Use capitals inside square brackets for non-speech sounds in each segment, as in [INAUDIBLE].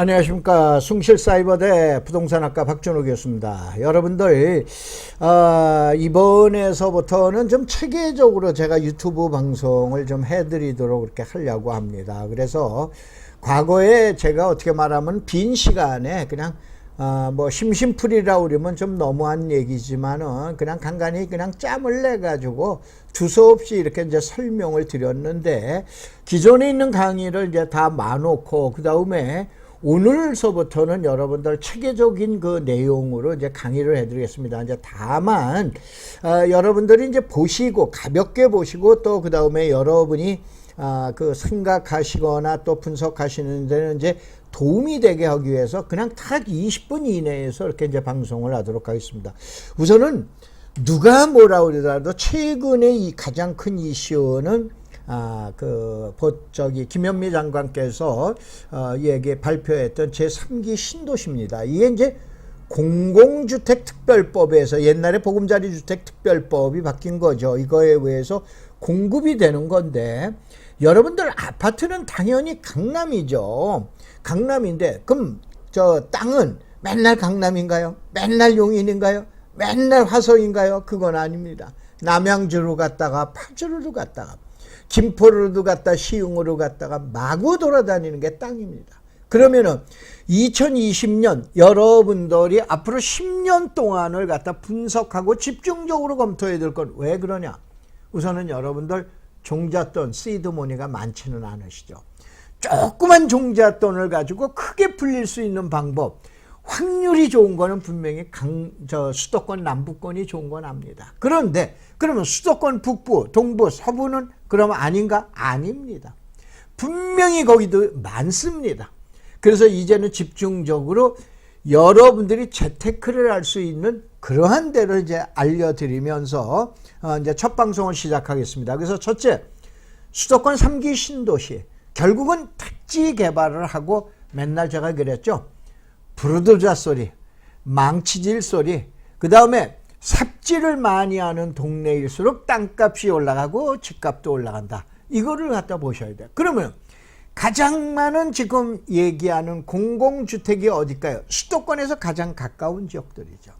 안녕하십니까 숭실사이버대 부동산학과 박준욱이었습니다. 여러분들 어, 이번에서부터는 좀 체계적으로 제가 유튜브 방송을 좀 해드리도록 이렇게 하려고 합니다. 그래서 과거에 제가 어떻게 말하면 빈 시간에 그냥 어, 뭐 심심풀이라 그러면 좀 너무한 얘기지만은 그냥 간간히 그냥 짬을 내 가지고 두서없이 이렇게 이제 설명을 드렸는데 기존에 있는 강의를 이제 다 마놓고 그 다음에 오늘서부터는 여러분들 체계적인 그 내용으로 이제 강의를 해드리겠습니다. 이제 다만 어, 여러분들이 이제 보시고 가볍게 보시고 또 그 다음에 여러분이 아, 그 생각하시거나 또 분석하시는 데는 이제 도움이 되게 하기 위해서 그냥 딱 20분 이내에서 이렇게 이제 방송을 하도록 하겠습니다. 우선은 누가 뭐라 그러더라도 최근에 이 가장 큰 이슈는 아, 그, 보, 저기, 김현미 장관께서, 어, 얘기 발표했던 제3기 신도시입니다. 이게 이제 공공주택 특별법에서 옛날에 보금자리 주택 특별법이 바뀐 거죠. 이거에 의해서 공급이 되는 건데, 여러분들 아파트는 당연히 강남이죠. 강남인데, 그럼 저 땅은 맨날 강남인가요? 맨날 용인인가요? 맨날 화성인가요? 그건 아닙니다. 남양주로 갔다가 파주로 갔다가 김포로도 갔다 시흥으로 갔다가 마구 돌아다니는 게 땅입니다. 그러면은 2020년 여러분들이 앞으로 10년 동안을 갖다 분석하고 집중적으로 검토해야 될 건 왜 그러냐? 우선은 여러분들 종잣돈, 시드머니가 많지는 않으시죠. 조그만 종잣돈을 가지고 크게 풀릴 수 있는 방법. 확률이 좋은 거는 분명히 강, 저 수도권 남부권이 좋은 건 압니다. 그런데 그러면 수도권 북부, 동부, 서부는 그러면 아닌가? 아닙니다. 분명히 거기도 많습니다. 그래서 이제는 집중적으로 여러분들이 재테크를 할 수 있는 그러한 데를 이제 알려드리면서 어 이제 첫 방송을 시작하겠습니다. 그래서 첫째, 수도권 3기 신도시. 결국은 택지 개발을 하고 맨날 제가 그랬죠. 부르도자 소리, 망치질 소리, 그 다음에 삽질을 많이 하는 동네일수록 땅값이 올라가고 집값도 올라간다. 이거를 갖다 보셔야 돼요. 그러면 가장 많은 지금 얘기하는 공공주택이 어딜까요? 수도권에서 가장 가까운 지역들이죠.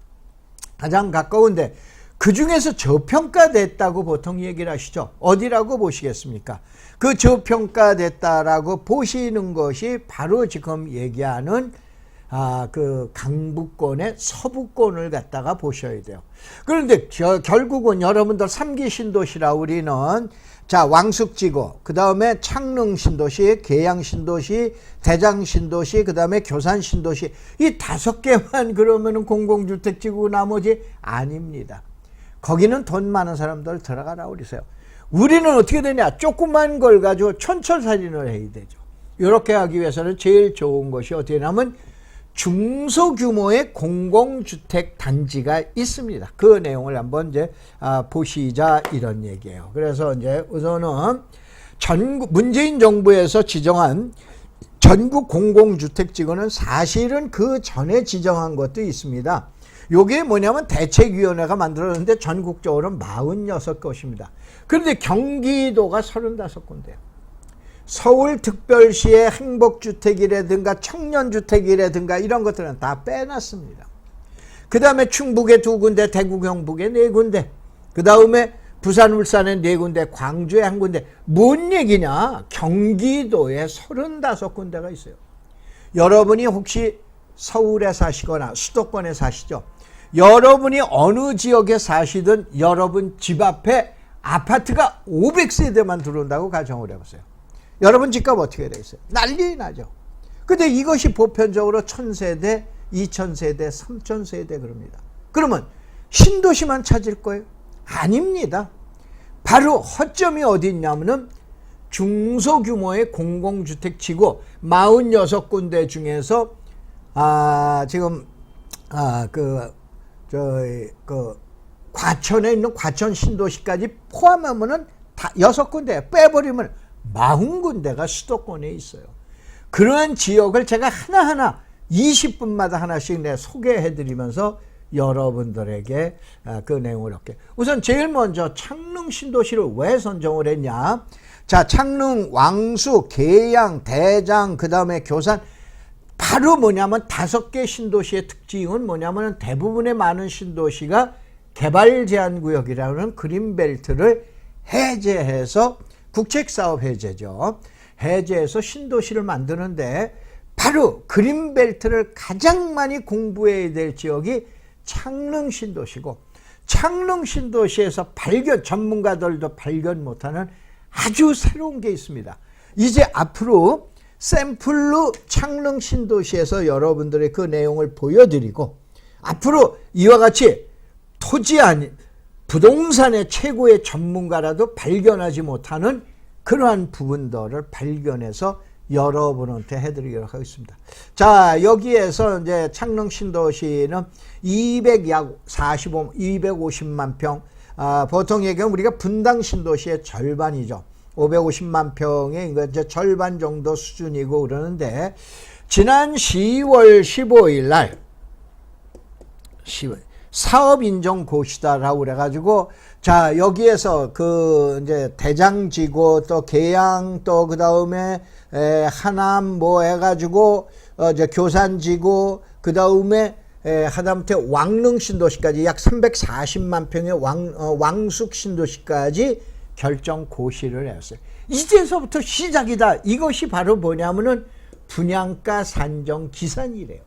가장 가까운데 그 중에서 저평가됐다고 보통 얘기를 하시죠. 어디라고 보시겠습니까? 그 저평가됐다라고 보시는 것이 바로 지금 얘기하는 아, 그 강북권의 서부권을 갖다가 보셔야 돼요. 그런데 겨, 결국은 여러분들 삼기 신도시라 우리는 자, 왕숙지구, 그 다음에 창릉 신도시, 계양 신도시, 대장 신도시, 그 다음에 교산 신도시, 이 다섯 개만 [LAUGHS] 그러면은 공공주택지구 나머지 아닙니다. 거기는 돈 많은 사람들 들어가라 그러세요. 우리는 어떻게 되냐? 조그만 걸 가지고 촌철살인을 해야 되죠. 이렇게 하기 위해서는 제일 좋은 것이 어떻게 되냐면 중소규모의 공공주택 단지가 있습니다. 그 내용을 한번 이제 아, 보시자 이런 얘기예요. 그래서 이제 우선은 전국 문재인 정부에서 지정한 전국 공공주택 지구는 사실은 그 전에 지정한 것도 있습니다. 요게 뭐냐면 대책위원회가 만들었는데 전국적으로 46곳입니다. 그런데 경기도가 35군데예요. 서울특별시의 행복주택이라든가 청년주택이라든가 이런 것들은 다 빼놨습니다. 그 다음에 충북에 두 군데, 대구 경북에 네 군데, 그 다음에 부산, 울산에 네 군데, 광주에 한 군데. 뭔 얘기냐? 경기도에 35군데가 있어요. 여러분이 혹시 서울에 사시거나 수도권에 사시죠? 여러분이 어느 지역에 사시든 여러분 집 앞에 아파트가 500세대만 들어온다고 가정을 해보세요. 여러분 집값 어떻게 되겠어요? 난리 나죠. 근데 이것이 보편적으로 1000세대, 2000세대, 3000세대 그럽니다. 그러면 신도시만 찾을 거예요? 아닙니다. 바로 허점이 어디 있냐면은 중소규모의 공공주택 지구 46군데 중에서 아, 지금 아, 그 저희 그 과천에 있는 과천 신도시까지 포함하면은 다 여섯 군데 빼버리면 마흔 군데가 수도권에 있어요. 그러한 지역을 제가 하나하나 20분마다 하나씩 내 소개해드리면서 여러분들에게 아, 그 내용을 얻게. 우선 제일 먼저 창릉 신도시를 왜 선정을 했냐? 자, 창릉, 왕수, 계양, 대장, 그 다음에 교산 바로 뭐냐면 다섯 개 신도시의 특징은 뭐냐면 대부분의 많은 신도시가 개발 제한 구역이라는 그린벨트를 해제해서 국책사업 해제죠. 해제해서 신도시를 만드는데 바로 그린벨트를 가장 많이 공부해야 될 지역이 창릉 신도시고 창릉 신도시에서 발견 전문가들도 발견 못하는 아주 새로운 게 있습니다. 이제 앞으로 샘플로 창릉 신도시에서 여러분들의 그 내용을 보여드리고 앞으로 이와 같이 토지 아니 부동산의 최고의 전문가라도 발견하지 못하는 그러한 부분들을 발견해서 여러분한테 해드리도록 하겠습니다. 자, 여기에서 이제 창릉 신도시는 200약 45, 250만 평, 아, 보통 얘기하면 우리가 분당 신도시의 절반이죠. 550만 평의 이제 절반 정도 수준이고 그러는데, 지난 10월 15일 날, 10월, 사업 인정 고시다라고 그래가지고 자 여기에서 그 이제 대장지고 또 계양 또 그 다음에 하남 뭐 해가지고 어 이제 교산지고 그 다음에 하다못해 왕릉 신도시까지 약 340만 평의 왕 어, 왕숙 신도시까지 결정 고시를 했어요. 이제서부터 시작이다. 이것이 바로 뭐냐면은 분양가 산정 기산이래요.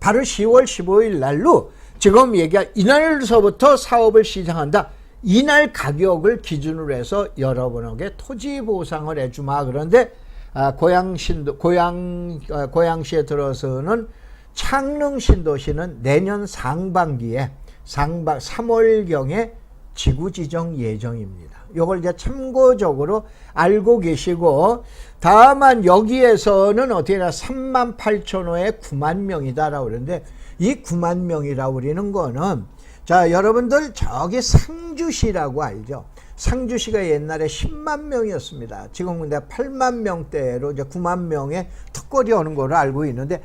바로 10월 15일 날로 지금 얘기한 이날서부터 사업을 시작한다. 이날 가격을 기준으로 해서 여러분에게 토지 보상을 해주마. 그런데 아, 고양 신도 고양 아, 고양시에 들어서는 창릉 신도시는 내년 상반기에 상반 3월 경에 지구 지정 예정입니다. 이걸 이제 참고적으로 알고 계시고 다만 여기에서는 어떻게 나 3만 8천 호에 9만 명이다라고 그러는데 이 9만 명이라고 그러는 거는 자 여러분들 저기 상주시라고 알죠? 상주시가 옛날에 10만 명이었습니다. 지금 근데 8만 명대로 이제 9만 명의 턱걸이 오는 걸로 알고 있는데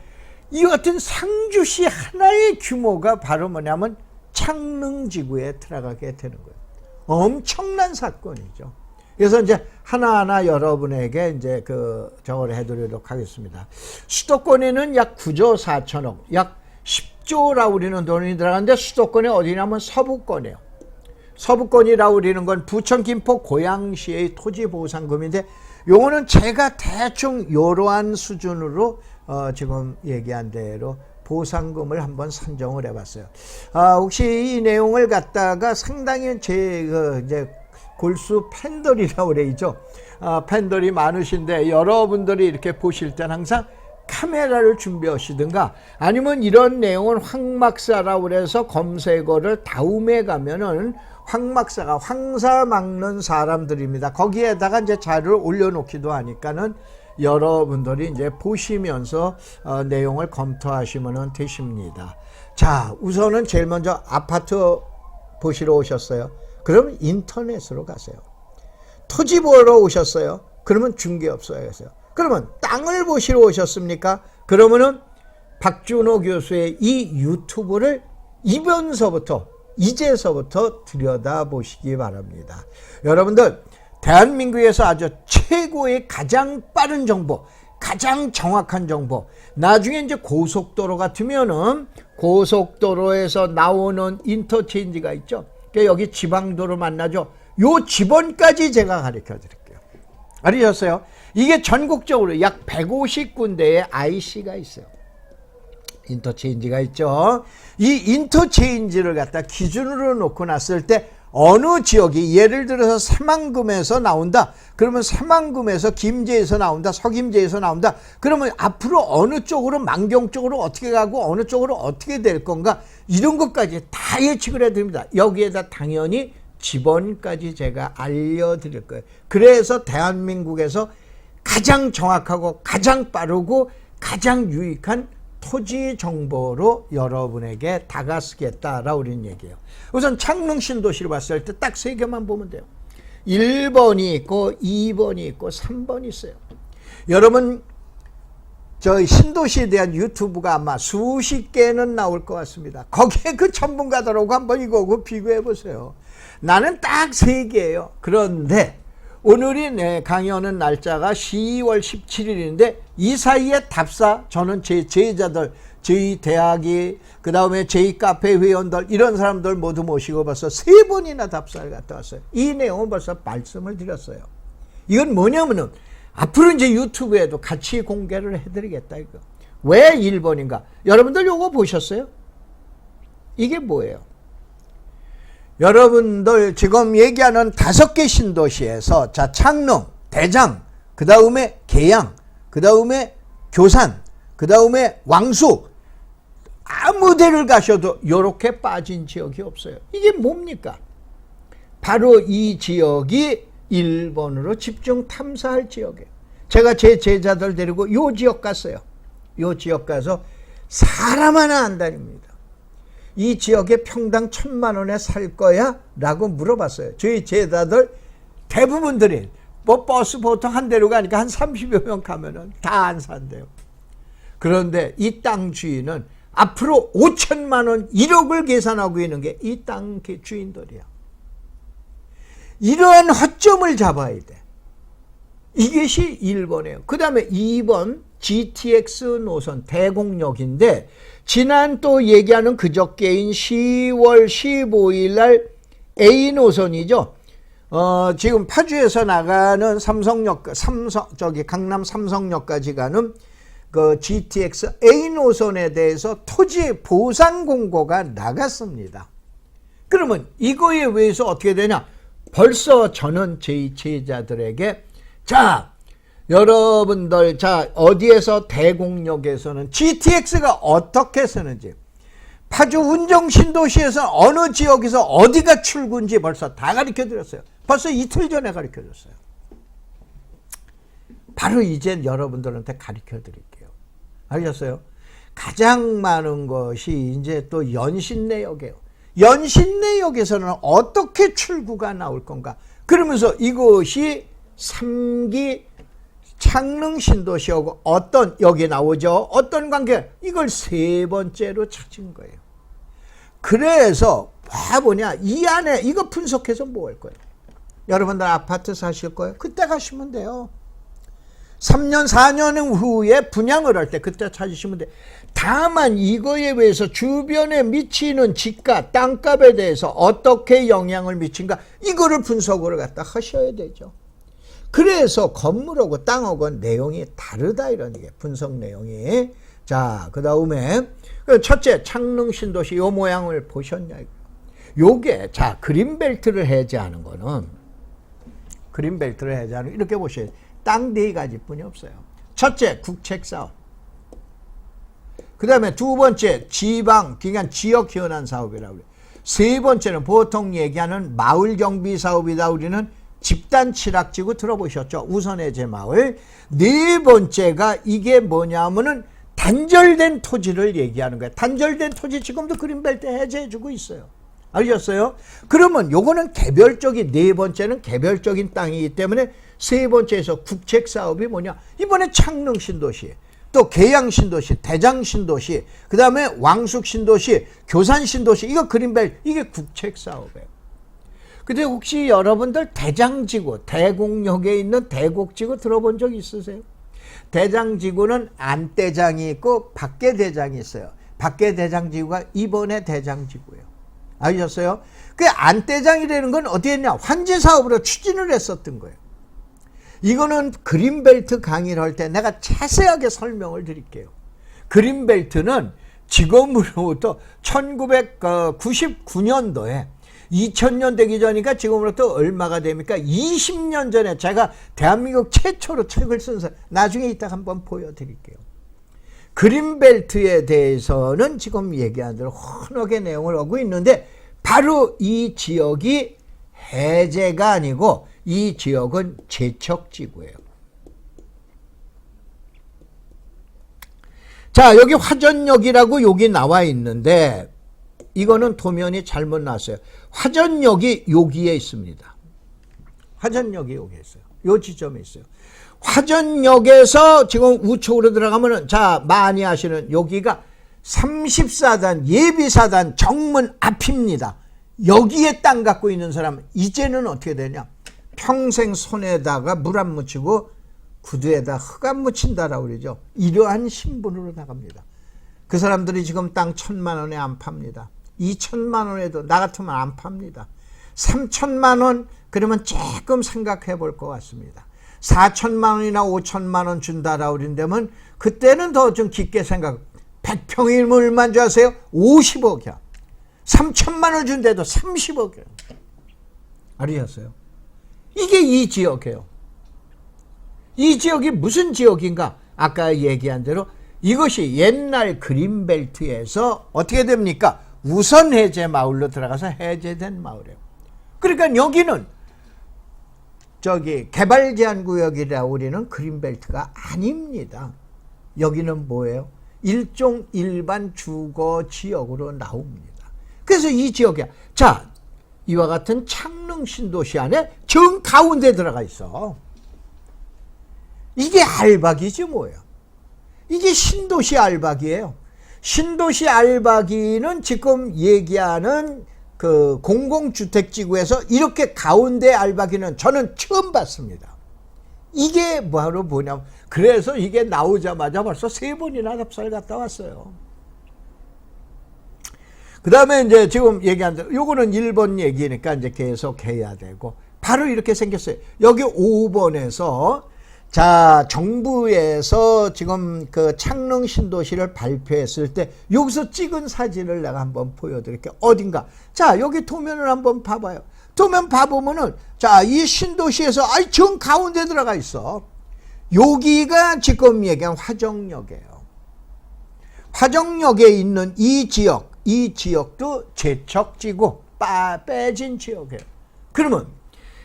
이 같은 상주시 하나의 규모가 바로 뭐냐면 창릉지구에 들어가게 되는 거예요. 엄청난 사건이죠. 그래서 이제 하나하나 여러분에게 이제 그 저걸 해드리도록 하겠습니다. 수도권에는 약 9조 4천억, 약 10조라고 우리는 돈이 들어가는데 수도권에 어디냐면 서부권이에요. 서부권이라고 우리는 건 부천, 김포, 고양시의 토지 보상금인데 요거는 제가 대충 이러한 수준으로 어 지금 얘기한 대로 보상금을 한번 산정을 해봤어요. 아, 혹시 이 내용을 갖다가 상당히 제 그 이제 골수 팬들이라고 그래죠. 아, 팬들이 많으신데 여러분들이 이렇게 보실 땐 항상 카메라를 준비하시든가 아니면 이런 내용은 황막사라고 그래서 검색어를 다음에 가면은 황막사가 황사 막는 사람들입니다. 거기에다가 이제 자료를 올려놓기도 하니까는 여러분들이 이제 보시면서 어, 내용을 검토하시면 되십니다. 자, 우선은 제일 먼저 아파트 보시러 오셨어요. 그럼 인터넷으로 가세요. 토지 보러 오셨어요. 그러면 중개업소에 가세요. 그러면 땅을 보시러 오셨습니까? 그러면은 박준호 교수의 이 유튜브를 이변서부터 이제서부터 들여다보시기 바랍니다. 여러분들 대한민국에서 아주 최고의 가장 빠른 정보, 가장 정확한 정보. 나중에 이제 고속도로 같으면은 고속도로에서 나오는 인터체인지가 있죠. 그러니까 여기 지방도로 만나죠. 요 지번까지 제가 가르쳐 드릴게요. 알으셨어요? 이게 전국적으로 약 150군데의 IC가 있어요. 인터체인지가 있죠. 이 인터체인지를 갖다 기준으로 놓고 났을 때 어느 지역이 예를 들어서 새만금에서 나온다. 그러면 새만금에서 김제에서 나온다. 서김제에서 나온다. 그러면 앞으로 어느 쪽으로 만경 쪽으로 어떻게 가고 어느 쪽으로 어떻게 될 건가 이런 것까지 다 예측을 해드립니다. 여기에다 당연히 지번까지 제가 알려드릴 거예요. 그래서 대한민국에서 가장 정확하고 가장 빠르고 가장 유익한 토지 정보로 여러분에게 다가서겠다라고 우리는 얘기해요. 우선 창릉 신도시를 봤을 때 딱 세 개만 보면 돼요. 1번이 있고 2번이 있고 3번이 있어요. 여러분 저 신도시에 대한 유튜브가 아마 수십 개는 나올 것 같습니다. 거기에 그 전문가들하고 한번 이거 비교해 보세요. 나는 딱 세 개예요. 그런데 오늘이 내 강의하는 날짜가 12월 17일인데 이 사이에 답사 저는 제 제자들 저희 대학이 그 다음에 저희 카페 회원들 이런 사람들 모두 모시고 벌써 세 번이나 답사를 갔다 왔어요. 이 내용은 벌써 말씀을 드렸어요. 이건 뭐냐면은 앞으로 이제 유튜브에도 같이 공개를 해드리겠다 이거. 왜 1번인가? 여러분들 요거 보셨어요? 이게 뭐예요? 여러분들 지금 얘기하는 다섯 개 신도시에서 자 창릉, 대장, 그 다음에 계양, 그 다음에 교산, 그 다음에 왕숙 아무 데를 가셔도 이렇게 빠진 지역이 없어요. 이게 뭡니까? 바로 이 지역이 1번으로 집중 탐사할 지역이에요. 제가 제 제자들 데리고 요 지역 갔어요. 요 지역 가서 사람 하나 안 다닙니다. 이 지역에 평당 천만 원에 살 거야? 라고 물어봤어요. 저희 제자들 대부분들이 뭐 버스 보통 한 대로 가니까 한 30여 명 가면은 다 안 산대요. 그런데 이 땅 주인은 앞으로 5천만 원 1억을 계산하고 있는 게 이 땅 주인들이야. 이러한 허점을 잡아야 돼. 이것이 1번이에요. 그 다음에 2번 GTX 노선 대공역인데 지난 또 얘기하는 그저께인 10월 15일 날 A 노선이죠. 어, 지금 파주에서 나가는 삼성역, 삼성, 저기 강남 삼성역까지 가는 그 GTX A 노선에 대해서 토지 보상 공고가 나갔습니다. 그러면 이거에 의해서 어떻게 되냐? 벌써 저는 제 제자들에게 자, 여러분들 자, 어디에서 대공역에서는 GTX가 어떻게 쓰는지 파주 운정 신도시에서 어느 지역에서 어디가 출구인지 벌써 다 가르쳐 드렸어요. 벌써 이틀 전에 가르쳐 줬어요. 바로 이제 여러분들한테 가르쳐 드릴게요. 알겠어요? 가장 많은 것이 이제 또 연신내역이에요. 연신내역에서는 어떻게 출구가 나올 건가? 그러면서 이것이 3기 창릉 신도시하고 어떤 여기 나오죠. 어떤 관계? 이걸 세 번째로 찾은 거예요. 그래서 봐보냐 이 안에 이거 분석해서 뭐 할 거예요? 여러분들 아파트 사실 거예요? 그때 가시면 돼요. 3년 4년 후에 분양을 할 때 그때 찾으시면 돼. 다만 이거에 의해서 주변에 미치는 집값, 땅값에 대해서 어떻게 영향을 미친가 이거를 분석을 갖다 하셔야 되죠. 그래서 건물하고 땅하고 내용이 다르다 이런 게 분석 내용이. 자, 그 다음에 첫째 창릉 신도시 요 모양을 보셨냐? 요게 자 그린벨트를 해제하는 거는 그린벨트를 해제하는 이렇게 돼요. 땅네 가지뿐이 없어요. 첫째 국책 사업. 그 다음에 두 번째 지방 기간 지역 현안 사업이라고 그래요. 세 번째는 보통 얘기하는 마을 경비 사업이다. 우리는 집단 칠학지구 들어보셨죠? 우선해제 마을. 네 번째가 이게 뭐냐면은 단절된 토지를 얘기하는 거예요. 단절된 토지 지금도 그린벨트 해제해주고 있어요. 알겠어요? 그러면 요거는 개별적인 네 번째는 개별적인 땅이기 때문에 세 번째에서 국책 사업이 뭐냐? 이번에 창릉 신도시, 또 계양 신도시, 대장 신도시, 그 다음에 왕숙 신도시, 교산 신도시, 이거 그린벨트 이게 국책 사업이에요. 근데 혹시 여러분들 대장지구, 대곡역에 있는 대곡지구 들어본 적 있으세요? 대장지구는 안대장이 있고 밖에 대장이 있어요. 밖에 대장지구가 이번에 대장지구예요. 아셨어요? 그 안대장이라는 건 어디에 있냐? 환지 사업으로 추진을 했었던 거예요. 이거는 그린벨트 강의를 할 때 내가 자세하게 설명을 드릴게요. 그린벨트는 지금으로부터 1999년도에 2000년 되기 전이니까 지금으로부터 얼마가 됩니까? 20년 전에 제가 대한민국 최초로 책을 쓴 사람, 나중에 이따 한번 보여드릴게요. 그린벨트에 대해서는 지금 얘기한 대로 헌하게 내용을 하고 있는데 바로 이 지역이 해제가 아니고 이 지역은 제척지구예요. 자, 여기 화전역이라고 여기 나와 있는데 이거는 도면이 잘못 나왔어요. 화전역이 여기에 있습니다. 화전역이 여기 있어요. 요 지점에 있어요. 화전역에서 지금 우측으로 들어가면은 자 많이 아시는 여기가 34단 예비사단 정문 앞입니다. 여기에 땅 갖고 있는 사람 이제는 어떻게 되냐? 평생 손에다가 물 안 묻히고 구두에다 흙 안 묻힌다라고 그러죠. 이러한 신분으로 나갑니다. 그 사람들이 지금 땅 천만 원에 안 팝니다. 2천만 원에도 나 같으면 안 팝니다. 3천만 원 그러면 조금 생각해 볼 것 같습니다. 4천만 원이나 5천만 원 준다라고 그런다면 그때는 더 좀 깊게 생각. 100평이면 얼마인 줄 아세요? 50억이야. 3천만 원 준대도 30억이에요. 알으셨어요? 이게 이 지역이에요. 이 지역이 무슨 지역인가? 아까 얘기한 대로 이것이 옛날 그린벨트에서 어떻게 됩니까? 우선 해제 마을로 들어가서 해제된 마을이에요. 그러니까 여기는 저기 개발 제한 구역이라 우리는 그린벨트가 아닙니다. 여기는 뭐예요? 일종 일반 주거 지역으로 나옵니다. 그래서 이 지역에 자 이와 같은 창릉 신도시 안에 정 가운데 들어가 있어. 이게 알박이지 뭐예요. 이게 신도시 알박이에요. 신도시 알박이는 지금 얘기하는 그 공공주택지구에서 이렇게 가운데 알박이는 저는 처음 봤습니다. 이게 바로 뭐냐면 그래서 이게 나오자마자 벌써 세 번이나 답사를 갔다 왔어요. 그 다음에 이제 지금 얘기한 요거는 1번 얘기니까 이제 계속 해야 되고 바로 이렇게 생겼어요. 여기 5번에서 자 정부에서 지금 그 창릉 신도시를 발표했을 때 여기서 찍은 사진을 내가 한번 보여드릴게요. 어딘가 자 여기 도면을 한번 봐봐요. 도면 봐보면은 자 이 신도시에서 아이 정 가운데 들어가 있어. 여기가 지금 얘기한 화정역이에요. 화정역에 있는 이 지역, 이 지역도 제척지구 빠 빼진 지역이에요. 그러면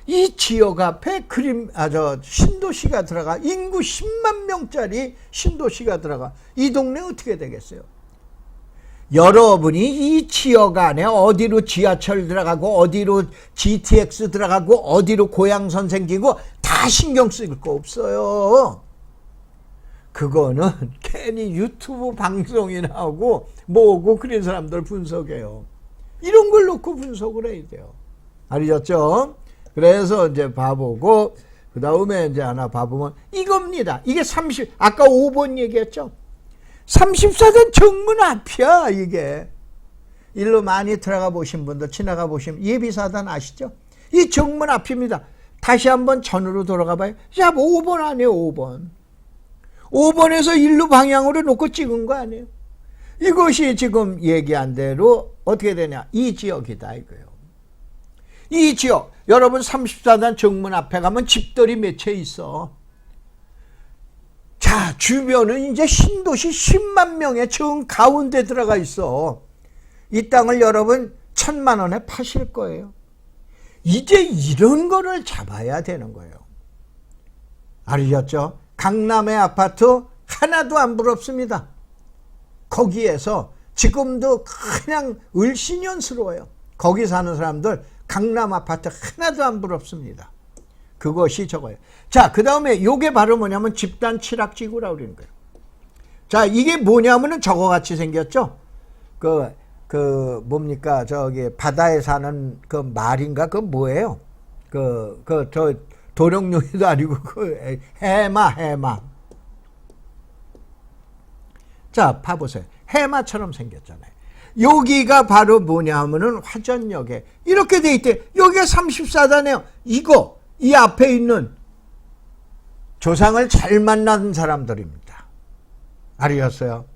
이 지역 앞에 그림 아저 신도시가 들어가 인구 10만 명짜리 신도시가 들어가 이 동네 어떻게 되겠어요? 여러분이 이 지역 안에 어디로 지하철 들어가고 어디로 GTX 들어가고 어디로 고향선 생기고 다 신경 쓸 거 없어요. 그거는 [LAUGHS] 괜히 유튜브 방송이나 하고 뭐고 그런 사람들 분석해요. 이런 걸 놓고 분석을 해야 돼요. 알겠죠? 그래서 이제 봐보고 그 다음에 이제 하나 봐보면 이겁니다. 이게 30 아까 5번 얘기했죠. 34단 정문 앞이야 이게. 일로 많이 들어가 보신 분들 지나가 보시면 예비사단 아시죠? 이 정문 앞입니다. 다시 한번 전으로 돌아가 봐요. 자, 5번 아니에요, 5번. 5번에서 일로 방향으로 놓고 찍은 거 아니에요? 이것이 지금 얘기한 대로 어떻게 되냐? 이 지역이다 이거예요. 이 지역 여러분 34단 정문 앞에 가면 집들이 몇 채 있어. 자 주변은 이제 신도시 10만 명의 정 가운데 들어가 있어. 이 땅을 여러분 천만 원에 파실 거예요. 이제 이런 거를 잡아야 되는 거예요. 알겠죠? 강남의 아파트 하나도 안 부럽습니다. 거기에서 지금도 그냥 을신연스러워요. 거기 사는 사람들 강남 아파트 하나도 안 부럽습니다. 그것이 저거예요. 자, 그 다음에 요게 바로 뭐냐면 집단 칠학지구라고 그러는 거예요. 자, 이게 뭐냐면은 저거 같이 생겼죠? 그, 그, 뭡니까, 저기, 바다에 사는 그 말인가? 그 뭐예요? 그, 그, 저, 도룡뇽이도 아니고, 그, 해마, 해마. 자, 봐보세요. 해마처럼 생겼잖아요. 여기가 바로 뭐냐 하면은 화전역에 이렇게 돼 있대. 여기가 34단이에요. 이거, 이 앞에 있는 조상을 잘 만난 사람들입니다. 알으셨어요?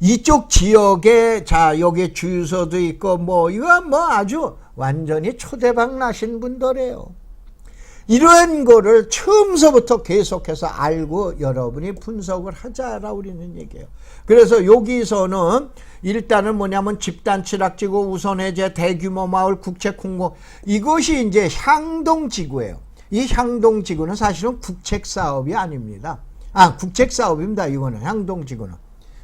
이쪽 지역에 자 여기 주유소도 있고 뭐 이거 뭐 아주 완전히 초대박 나신 분들이에요. 이런 거를 처음서부터 계속해서 알고 여러분이 분석을 하자라고 우리는 얘기해요. 그래서 여기서는 일단은 뭐냐면 집단 칠학지구 우선 해제 대규모 마을 국책 공고 이것이 이제 향동 지구예요. 이 향동 지구는 사실은 국책 사업이 아닙니다. 아 국책 사업입니다. 이거는 향동 지구는.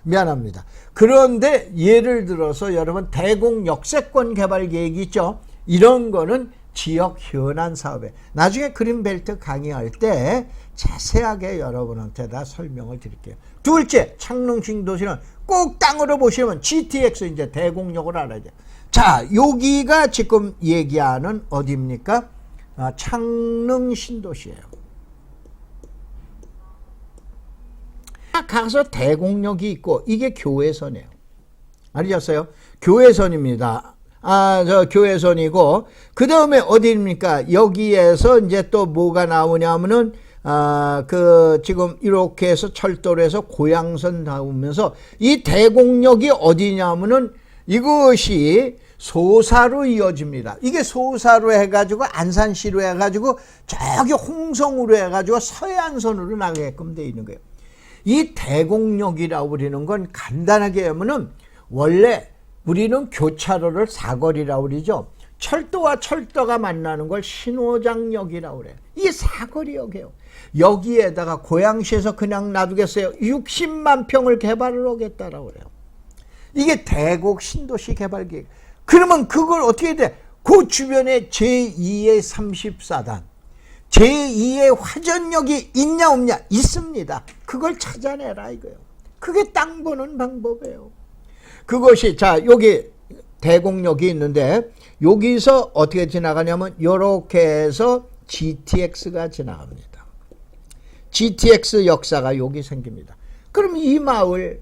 미안합니다. 그런데 예를 들어서 여러분 대공 역세권 개발 계획이 있죠. 이런 거는 지역 현안 사업에 나중에 그린벨트 강의할 때 자세하게 여러분한테 다 설명을 드릴게요. 둘째, 창릉 신도시는 꼭 땅으로 보시면 GTX 이제 대공역을 알아야 돼요. 자, 여기가 지금 얘기하는 어디입니까? 아, 창릉 신도시예요. 가서 대공역이 있고 이게 교회선이에요. 알으셨어요? 교회선입니다. 아, 저 교회선이고 그 다음에 어디입니까? 여기에서 이제 또 뭐가 나오냐면은 아, 그 지금 이렇게 해서 철도로 해서 고양선 나오면서 이 대공역이 어디냐면은 이것이 소사로 이어집니다. 이게 소사로 해가지고 안산시로 해가지고 저기 홍성으로 해가지고 서해안선으로 나가게끔 돼 있는 거예요. 이 대공역이라고 부르는 건 간단하게 하면은 원래 우리는 교차로를 사거리라고 그러죠. 철도와 철도가 만나는 걸 신호장역이라고 그래요. 이게 사거리역이에요. 여기에다가 고양시에서 그냥 놔두겠어요. 60만 평을 개발을 하겠다라고 그래요. 이게 대곡 신도시 개발 계획. 그러면 그걸 어떻게 돼? 그 주변에 제2의 34단, 제2의 화전역이 있냐 없냐? 있습니다. 그걸 찾아내라 이거예요. 그게 땅 버는 방법이에요. 그것이 자 여기 대공역이 있는데 여기서 어떻게 지나가냐면 이렇게 해서 GTX가 지나갑니다. GTX 역사가 여기 생깁니다. 그럼 이 마을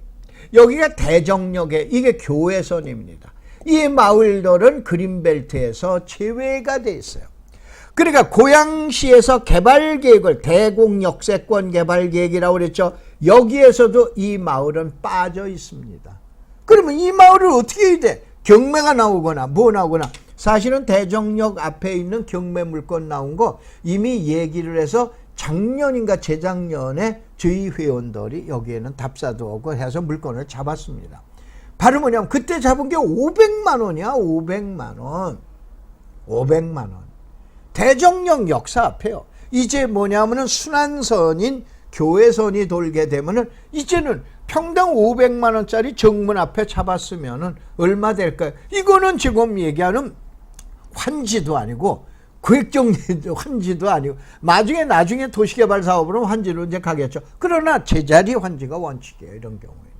여기가 대정역에 이게 교회선입니다. 이 마을들은 그린벨트에서 제외가 돼 있어요. 그러니까 고양시에서 개발 계획을 대공 역세권 개발 계획이라고 그랬죠. 여기에서도 이 마을은 빠져 있습니다. 그러면 이 마을을 어떻게 해야 돼? 경매가 나오거나 뭐 나오거나 사실은 대정역 앞에 있는 경매 물건 나온 거 이미 얘기를 해서 작년인가 재작년에 저희 회원들이 여기에는 답사도 오고 해서 물건을 잡았습니다. 바로 뭐냐면 그때 잡은 게 500만 원이야 500만 원 500만 원 대정령 역사 앞에요. 이제 뭐냐면은 순환선인 교회선이 돌게 되면은 이제는 평당 500만 원짜리 정문 앞에 잡았으면은 얼마 될까요? 이거는 지금 얘기하는 환지도 아니고 구획정 [LAUGHS] 환지도 아니고 나중에 나중에 도시개발 사업으로 환지로 이제 가겠죠. 그러나 제자리 환지가 원칙이에요. 이런 경우에는.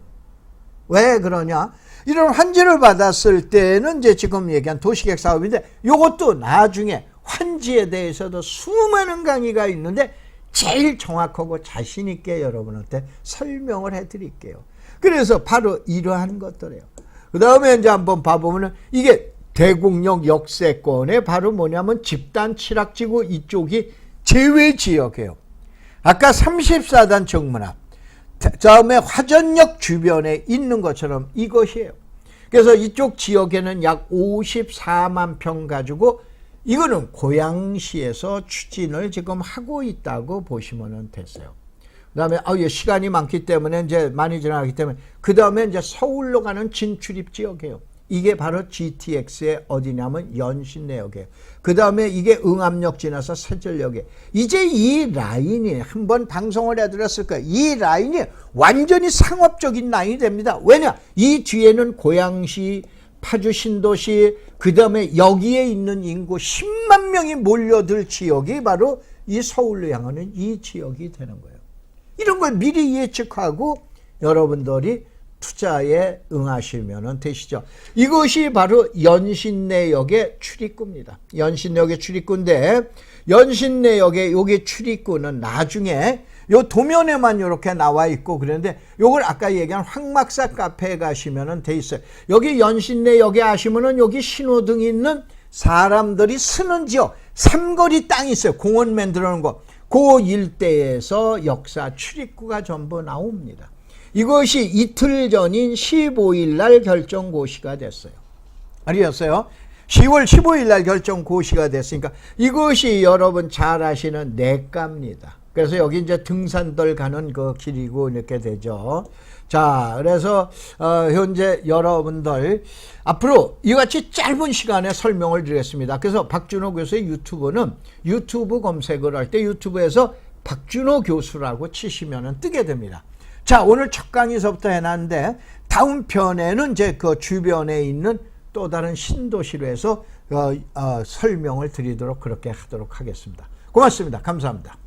왜 그러냐? 이런 환지를 받았을 때는 이제 지금 얘기한 도시계획 사업인데 이것도 나중에 환지에 대해서도 수많은 강의가 있는데 제일 정확하고 자신 있게 여러분한테 설명을 해 드릴게요. 그래서 바로 이러한 것들이에요. 그 다음에 이제 한번 봐보면은 이게 대공역 역세권에 바로 뭐냐면 집단 칠학지구 이쪽이 제외 지역이에요. 아까 34단 정문 앞, 다음에 화전역 주변에 있는 것처럼 이것이에요. 그래서 이쪽 지역에는 약 54만 평 가지고 이거는 고양시에서 추진을 지금 하고 있다고 보시면 됐어요. 그 다음에 아, 예, 시간이 많기 때문에 이제 많이 지나가기 때문에 그 다음에 이제 서울로 가는 진출입 지역이에요. 이게 바로 GTX의 어디냐면 연신내역이에요. 그 다음에 이게 응암역 지나서 세절역에 이제 이 라인이 한번 방송을 해드렸을 거예요. 이 라인이 완전히 상업적인 라인이 됩니다. 왜냐? 이 뒤에는 고양시, 파주 신도시, 그 다음에 여기에 있는 인구 10만 명이 몰려들 지역이 바로 이 서울로 향하는 이 지역이 되는 거예요. 이런 걸 미리 예측하고 여러분들이 투자에 응하시면 되시죠. 이것이 바로 연신내역의 출입구입니다. 연신내역의 출입구인데 연신내역의 여기 출입구는 나중에 요 도면에만 이렇게 나와 있고 그런데 요걸 아까 얘기한 황막사 카페에 가시면은 돼 있어요. 여기 연신내 역에 하시면은 여기 신호등이 있는 사람들이 쓰는 지역 삼거리 땅이 있어요. 공원 만들어 놓은 거. 그 일대에서 역사 출입구가 전부 나옵니다. 이것이 이틀 전인 15일 날 결정 고시가 됐어요. 아니었어요? 10월 15일 날 결정 고시가 됐으니까 이것이 여러분 잘 아시는 내과입니다. 그래서 여기 이제 등산들 가는 그 길이고 이렇게 되죠. 자, 그래서 어, 현재 여러분들 앞으로 이같이 짧은 시간에 설명을 드리겠습니다. 그래서 박준호 교수의 유튜브는 유튜브 검색을 할 때 유튜브에서 박준호 교수라고 치시면 뜨게 됩니다. 자, 오늘 첫 강의서부터 해놨는데 다음 편에는 이제 그 주변에 있는 또 다른 신도시로 해서 어, 어, 설명을 드리도록 그렇게 하도록 하겠습니다. 고맙습니다. 감사합니다.